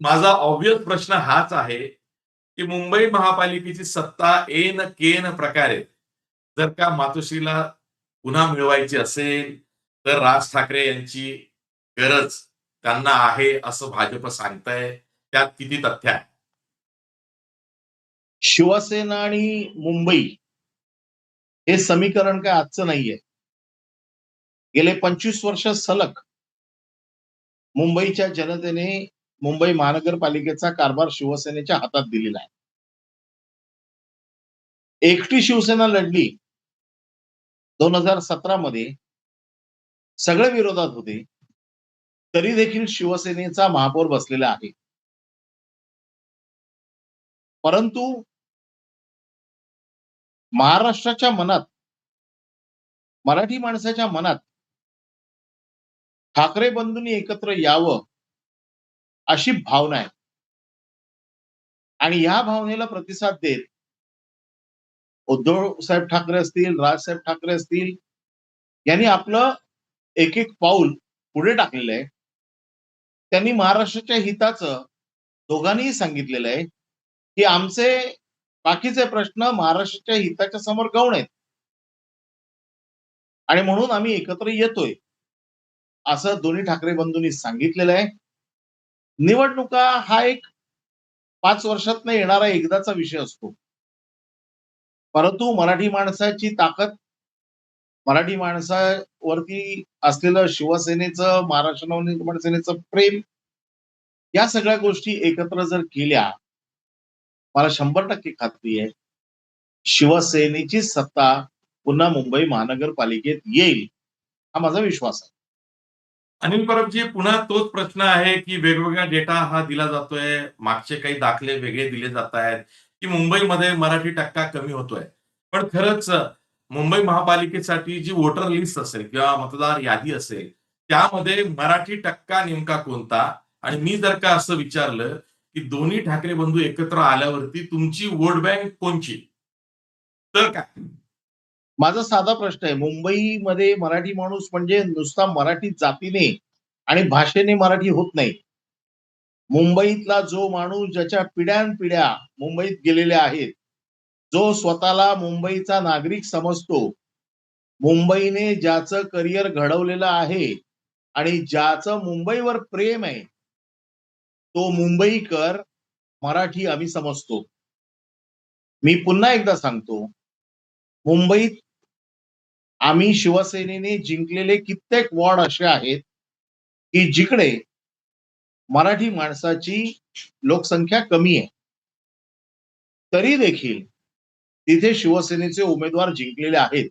माझा ऑब्वियस प्रश्न हाच आहे की मुंबई महापालिकेची सत्ता एन केन प्रकारे जर का मातोश्रीला पुन्हा मिळवायची असेल तर राज ठाकरे यांची गरज त्यांना आहे असं भाजप सांगताय. त्यात किती तथ्य आहे? शिवसेना आणि मुंबई हे समीकरण काय आजचं नाहीये. गेले पंचवीस वर्ष सलग मुंबईच्या जनतेने मुंबई महानगरपालिकेचा कारभार शिवसेनेच्या हातात दिलेला आहे. एकटी शिवसेना लढली. दोन हजार सतरा मध्ये सगळे विरोधात होते. तरी देखील शिवसेनेचा महापौर बसलेला आहे. परंतु महाराष्ट्राच्या मनात मराठी माणसाच्या मनात ठाकरे बंधूंनी एकत्र यावं अशी भावना आहे. आणि या भावनेला प्रतिसाद देत उद्धव साहेब ठाकरे असतील राजसाहेब ठाकरे असतील यांनी आपलं एक एक पाऊल पुढे टाकलेलं आहे. त्यांनी महाराष्ट्राच्या हिताचं दोघांनीही सांगितलेलं आहे की आमचे बाकीचे प्रश्न महाराष्ट्राच्या हिताच्या समोर गौण आहेत? आणि म्हणून आम्ही एकत्र येतोय. असं दोन्ही ठाकरे बंधूंनी सांगितलेलं आहे. निवडणुका हा एक पाच वर्षात येणारा एकदाचा विषय असतो. परंतु मराठी माणसाची ताकद मराठी माणसावरती असलेलं शिवसेनेचं महाराष्ट्र नवनिर्माण सेनेचं प्रेम या सगळ्या गोष्टी एकत्र जर केल्या मला शंभर टक्के खात्री आहे शिवसेनेची सत्ता पुन्हा मुंबई महानगरपालिकेत येईल हा माझा विश्वास आहे. अनिल परबजी पुन्हा तोच प्रश्न आहे की वेगवेगळा डेटा हा दिला जातोय मागचे काही दाखले वेगळे दिले जात आहेत की मुंबईमध्ये मराठी टक्का कमी होतोय. पण खरंच मुंबई महापालिकेसाठी जी वोटर लिस्ट असेल किंवा मतदार यादी असेल त्यामध्ये मराठी टक्का नेमका कोणता? आणि मी जर का असं विचारलं की दोन्ही ठाकरे बंधू एकत्र आल्यावरती तुमची वोट बँक कोणची? तर काय? माझा साधा प्रश्न आहे. मुंबईमध्ये मराठी माणूस म्हणजे नुसता मराठी जातीने आणि भाषेने मराठी होत नाही. मुंबईतला जो माणूस ज्याच्या पिढ्यानपिढ्या मुंबईत गेलेल्या आहेत जो स्वतःला मुंबईचा नागरिक समजतो मुंबईने ज्याचं करिअर घडवलेलं आहे आणि ज्याचं मुंबईवर प्रेम आहे तो मुंबईकर मराठी आम्ही समजतो. मी पुन्हा एकदा सांगतो मुंबईत आम्ही शिवसेनेने जिंकलेले कित्येक वॉर्ड असे आहेत की जिकडे मराठी माणसाची लोकसंख्या कमी आहे. तरी देखील तिथे शिवसेनेचे उमेदवार जिंकलेले आहेत.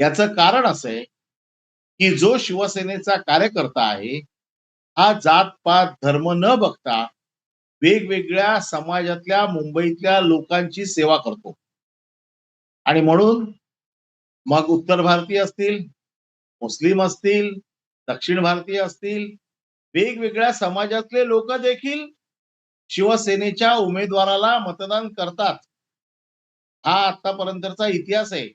याचं कारण असं आहे की जो शिवसेनेचा कार्यकर्ता आहे हा जात पात धर्म न बघता वेगवेगळ्या समाजातल्या मुंबईतल्या लोकांची सेवा करतो. आणि म्हणून मग उत्तर भारतीय असतील मुस्लिम असतील दक्षिण भारतीय असतील वेगवेगळ्या समाजातले लोक देखील शिवसेनेच्या उमेदवाराला मतदान करतात. हा आतापर्यंतचा इतिहास आहे.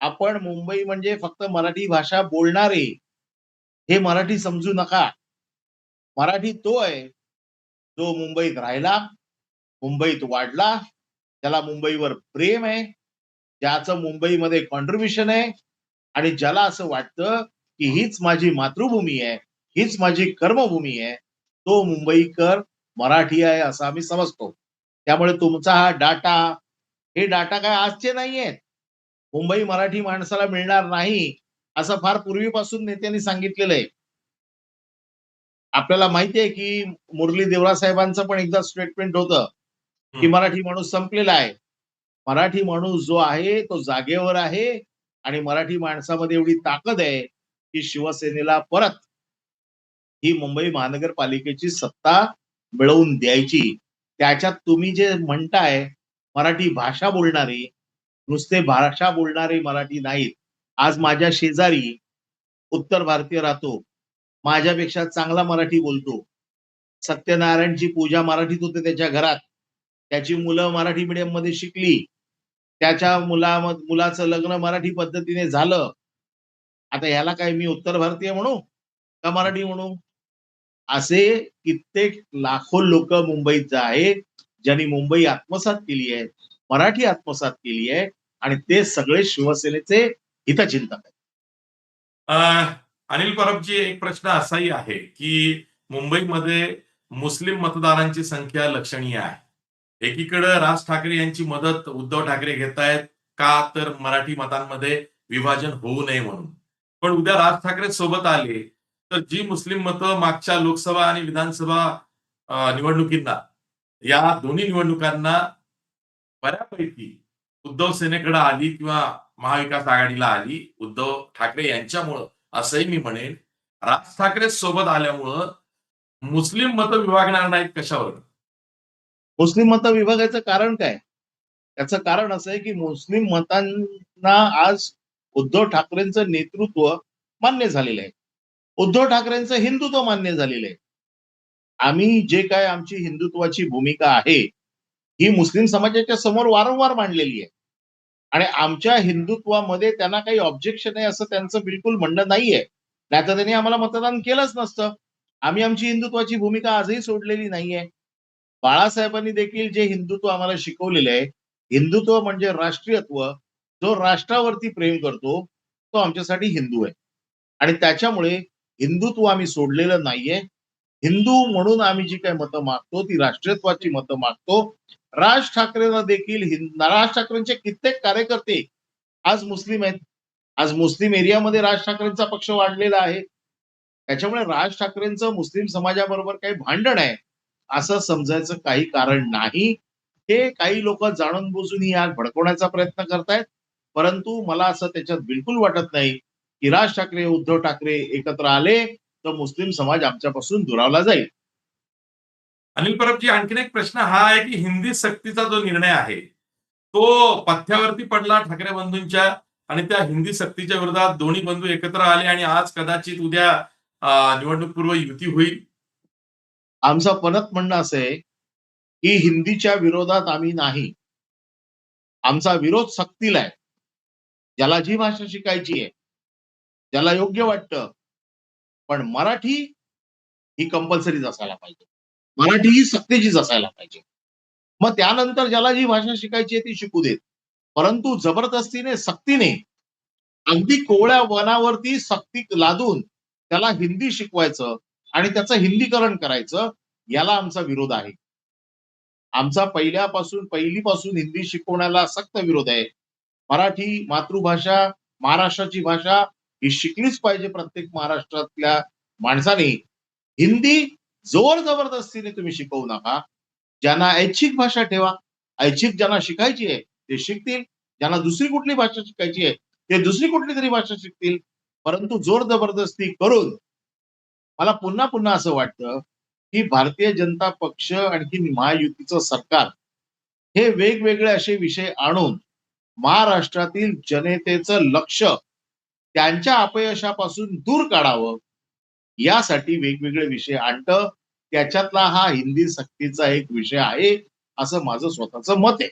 आपण मुंबई म्हणजे फक्त मराठी भाषा बोलणारे हे मराठी समजू नका. मराठी तो आहे जो मुंबईत राहिला मुंबईत वाढला त्याला मुंबईवर प्रेम आहे ज्याचं मुंबईमध्ये कॉन्ट्रीब्युशन आहे. आणि ज्याला असं वाटतं की हीच माझी मातृभूमी आहे हीच माझी कर्मभूमी आहे तो मुंबईकर मराठी आहे असं आम्ही समजतो. त्यामुळे तुमचा हा डाटा हे डाटा काय आजचे नाही आहेत मुंबई मराठी माणसाला मिळणार नाही असं फार पूर्वीपासून नेत्यांनी सांगितलेलं आहे. आपल्याला माहिती आहे की मुरली देवरा साहेबांचं पण एकदा स्टेटमेंट होतं की. मराठी माणूस संपलेला आहे. मराठी माणूस जो आहे तो जागेवर आहे आणि मराठी माणसामध्ये एवढी ताकद आहे की शिवसेनेला परत ही मुंबई महानगरपालिकेची सत्ता मिळवून द्यायची. त्याच्यात तुम्ही जे म्हणताय मराठी भाषा बोलणारी नुसते भाषा बोलणारे मराठी नाहीत. आज माझ्या शेजारी उत्तर भारतीय राहतो माझ्यापेक्षा चांगला मराठी बोलतो. सत्यनारायणची पूजा मराठीत होते त्याच्या घरात. त्याची मुलं मराठी मीडियममध्ये शिकली. त्याच्या मुला मुलाचं लग्न मराठी पद्धतीने झालं. आता ह्याला काय मी उत्तर भारतीय म्हणू? का मराठी म्हणू? असे कित्येक लाखो लोक मुंबईत जे आहेत ज्यांनी मुंबई आत्मसात केली आहे मराठी आत्मसात केली आहे आणि ते सगळे शिवसेनेचे हितचिंतक आहेत. अनिल परबजी एक प्रश्न असाही आहे की मुंबईमध्ये मुस्लिम मतदारांची संख्या लक्षणीय आहे. एकीकडे राज ठाकरे यांची मदत उद्धव ठाकरे घेत आहेत का तर मराठी मतांमध्ये विभाजन होऊ नये म्हणून. पण उद्या राज ठाकरे सोबत आले तर जी मुस्लिम मतं मागच्या लोकसभा आणि विधानसभा निवडणुकींना या दोन्ही निवडणुकांना बऱ्यापैकी उद्धव सेनेकडे आली किंवा महाविकास आघाडीला आली उद्धव ठाकरे यांच्यामुळं असंही मी म्हणेन. राज ठाकरे सोबत आल्यामुळं मुस्लिम मतं विभागणार नाहीत कशावर मुस्लिम मत विभागाचं कारण काय? त्याचं कारण असं आहे की मुस्लिम मतांना आज उद्धव ठाकरेंचं नेतृत्व मान्य झालेलं आहे. उद्धव ठाकरेंचं हिंदुत्व मान्य झालेलं आहे. आम्ही जे काय आमची हिंदुत्वाची भूमिका आहे ही मुस्लिम समाजाच्या समोर वारंवार मांडलेली आहे. आणि आमच्या हिंदुत्वामध्ये त्यांना काही ऑब्जेक्शन आहे असं त्यांचं बिलकुल म्हणणं नाहीये. नाही तर त्यांनी आम्हाला मतदान केलंच नसतं. आम्ही आमची हिंदुत्वाची भूमिका आजही सोडलेली नाहीये. बाळासाहेबांनी देखील जे हिंदुत्व आम्हाला शिकवलेलं आहे हिंदुत्व म्हणजे राष्ट्रीयत्व. जो राष्ट्रावरती प्रेम करतो तो आमच्यासाठी हिंदू आहे. आणि त्याच्यामुळे हिंदुत्व आम्ही सोडलेलं नाहीये. हिंदू म्हणून आम्ही जी काही मतं मागतो ती राष्ट्रीयत्वाची मतं मागतो. राज ठाकरेंना देखील राज ठाकरेंचे कित्येक कार्यकर्ते आज मुस्लिम आहेत. आज मुस्लिम एरियामध्ये राज ठाकरेंचा पक्ष वाढलेला आहे. त्याच्यामुळे राज ठाकरेंचं मुस्लिम समाजाबरोबर काही भांडण आहे. असं समजायचं काही कारण नाही. हे काही लोक जाणून बुजून ही भडकवण्याचा प्रयत्न करतायत. परंतु मला असं त्याच्यात बिलकुल वाटत नाही की राज ठाकरे उद्धव ठाकरे एकत्र आले तर मुस्लिम समाज आमच्यापासून दुरावला जाईल. अनिल परबजी आणखीन एक प्रश्न हा आहे की हिंदी सक्तीचा जो निर्णय आहे तो पथ्यावरती पडला ठाकरे बंधूंच्या आणि त्या हिंदी सक्तीच्या विरोधात दोन्ही बंधू एकत्र आले आणि आज कदाचित उद्या निवडणूक निवडणूकपूर्व युती होईल. आमचं परत म्हणणं असं आहे की हिंदीच्या विरोधात आम्ही नाही. आमचा विरोध सक्तीला आहे. ज्याला जी भाषा शिकायची आहे ज्याला योग्य वाटतं पण मराठी ही कंपल्सरीच असायला पाहिजे. मराठी ही सक्तीचीच असायला पाहिजे. मग त्यानंतर ज्याला जी भाषा शिकायची आहे ती शिकू देत. परंतु जबरदस्तीने सक्तीने अगदी कोवळ्या वनावरती सक्ती लादून त्याला हिंदी शिकवायचं आणि त्याचं हिंदीकरण करायचं याला आमचा विरोध आहे. आमचा पहिल्यापासून पहिलीपासून हिंदी शिकवण्याला सक्त विरोध आहे. मराठी मातृभाषा महाराष्ट्राची भाषा ही शिकलीच पाहिजे प्रत्येक महाराष्ट्रातल्या माणसाने. हिंदी जोर जबरदस्तीने तुम्ही शिकवू नका. ज्यांना ऐच्छिक भाषा ठेवा ऐच्छिक ज्यांना शिकायची आहे ते शिकतील. ज्यांना दुसरी कुठली भाषा शिकायची आहे ते दुसरी कुठली तरी भाषा शिकतील. परंतु जोर जबरदस्ती करून मला पुन्हा पुन्हा असं वाटतं की भारतीय जनता पक्ष आणखी महायुतीचं सरकार हे वेगवेगळे असे विषय आणून महाराष्ट्रातील जनतेचं लक्ष त्यांच्या अपयशापासून दूर काढावं यासाठी वेगवेगळे विषय आणतं. त्याच्यातला हा हिंदी सक्तीचा एक विषय आहे असं माझं स्वतःचं मत आहे.